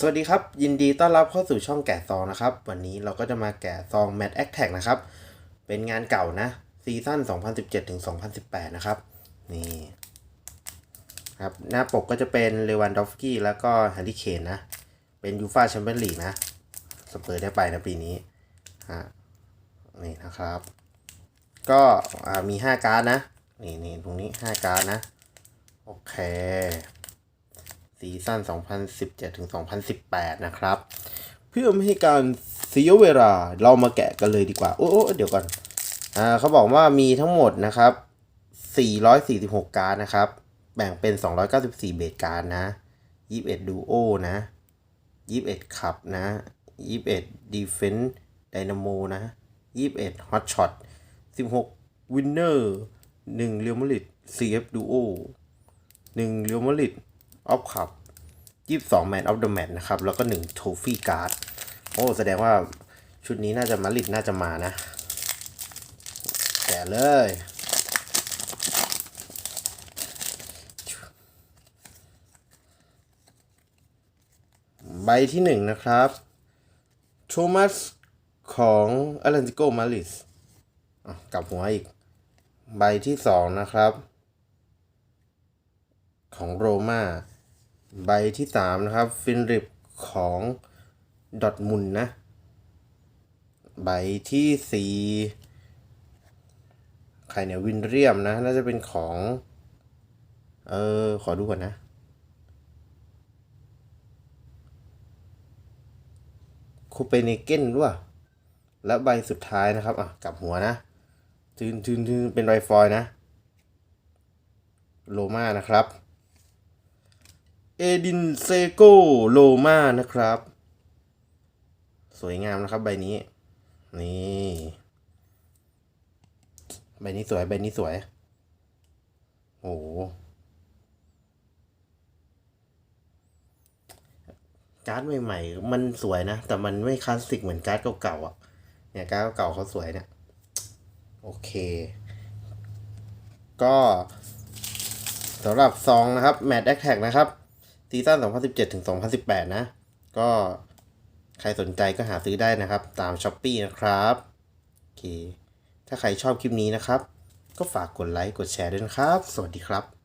สวัสดีครับ ยินดีต้อนรับเข้าสู่ช่องแกะซองนะครับ วันนี้เราก็จะมาแกะซอง Mad Act Tag นะครับ เป็นงานเก่านะซีซั่น 2017 ถึง 2018 นะครับ นี่ครับหน้าปกก็จะเป็นเลวันดอฟกี้แล้วก็แฮร์รี่เคนนะ เป็นยูฟาแชมเปี้ยนลีกนะสเปอร์ได้ไปนะปีนี้ฮะนี่นะครับ ก็มี 5 การ์ดนะ นี่นี่ตรงนี้ 5 การ์ดนะ โอเค ซีซั่น 2017 ถึง 2018 นะครับ เพื่อไม่ให้การเสียเวลาเรามาแกะกันเลยดีกว่าโอ้โอ้เดี๋ยวก่อนอ่าเขาบอกว่ามีทั้งหมดนะครับ 446 การ์ดนะครับ แบ่งเป็น 294 เบสการ์ดนะ 21 ดูโอนะ 21ขับนะ 21 Defense Dynamo นะ 21 Hot Shot 16 Winner 1 Real Madrid CF Duo 1 Real Madrid ออฟคับยี่สิบสองแมนออ ฟเดอะแมตนะครับ แล้วก็หนึ่งโทฟี่การ์ดโอ้ แสดงว่าชุดนี้น่าจะมาริดน่าจะมานะ แกะเลย ใบที่หนึ่งนะครับโทมัสของอ t แลนติโกมาริสกลับหัวอีก ใบที่สองนะครับ ของโรม่า ใบที่สามนะครับ ฟินริปของดอทมุนนะ ใบที่สี่ใครเนี่ยวินเรียมนะ น่าจะเป็นของ เออ ขอดูก่อนนะ คูเปเนเกนด้วยแล้วใบสุดท้ายนะครับ อะ กลับหัวนะทืนทืนทืนเป็นไรฟอยนะ โลมานะครับ เอดินเซโกโลมานะครับ สวยงามนะครับใบนี้ นี่ใบนี้สวยใบนี้สวย โอ้โหการ์ดใหม่ๆมันสวยนะ แต่มันไม่คลาสสิกเหมือนการ์ดเก่าๆอะ เนี่ยการ์ดเก่าๆเขาสวยเนี่ย โอเค ก็สำหรับซองนะครับ Mad a t Tag นะครับ ซีซั่น2017ถึง2018 นะ ก็ใครสนใจก็หาซื้อได้นะครับ ตาม s h อ p e e นะครับโอเคถ้าใครชอบคลิปนี้นะครับ ก็ฝากกดไลค์ กดแชร์ด้วยนะครับ สวัสดีครับ